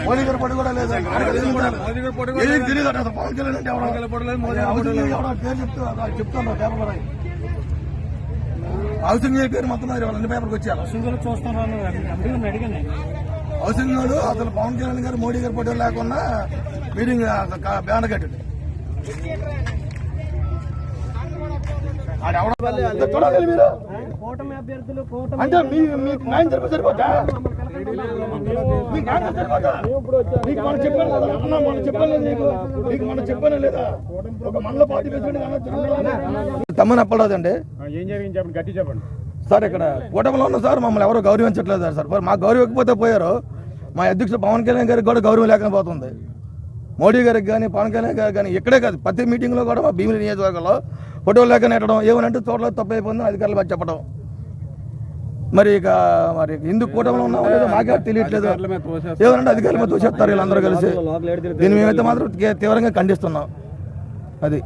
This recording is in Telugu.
మోడీ గారి పొడి కూడా లేదు. ఏం తెలియదు అసలు పవన్ కళ్యాణ్ అంటే ఎవడో పేరు చెప్తూ చెప్తాను పేపర్ రాయి హౌసింగ్ పేరు మొత్తం రెండు పేపర్కి వచ్చారు హౌసింగ్ వాడు అసలు పవన్ కళ్యాణ్ గారు మోడీ గారి పొడి లేకుండా మీటింగ్ బ్యాన్ కూటమి అంటే మీ మీకు న్యాయం జరిపి సరిపోతా మీకు మనం చెప్పాను కదా అన్న మనం చెప్పాను నీకు నీకు మనం చెప్పాను లేదా ఒక పార్టీ ప్రెసిడెంట్ తమ్మని అప్పలేదండి ఏం జరిగింది చెప్పండి గట్టి చెప్పండి. సార్ ఇక్కడ కూటమిలో ఉన్న సార్ మమ్మల్ని ఎవరు గౌరవించట్లేదు సార్. మరి మాకు గౌరవించకపోతే పోయారు. మా అధ్యక్షుడు పవన్ కళ్యాణ్ గారికి కూడా గౌరవం లేకపోతుంది. మోడీ గారికి కానీ పవన్ కళ్యాణ్ గారికి కానీ ఇక్కడే కాదు ప్రతి మీటింగ్లో కూడా మా భీమిలి నియోజకవర్గంలో ఫోటోలు లేక నెట్టడం ఏమనంటే చోట్ల తప్పు అయిపోయింది అధికారులు చెప్పడం మరి ఇక మరి ఎందుకు కూటమిలో ఉన్నామో లేదో మాకే తెలియట్లేదు ఏమనంటే అధికారులు మీద తోసేస్తారు వీళ్ళందరూ కలిసి దీన్ని మేమైతే మాత్రం తీవ్రంగా ఖండిస్తున్నాం అది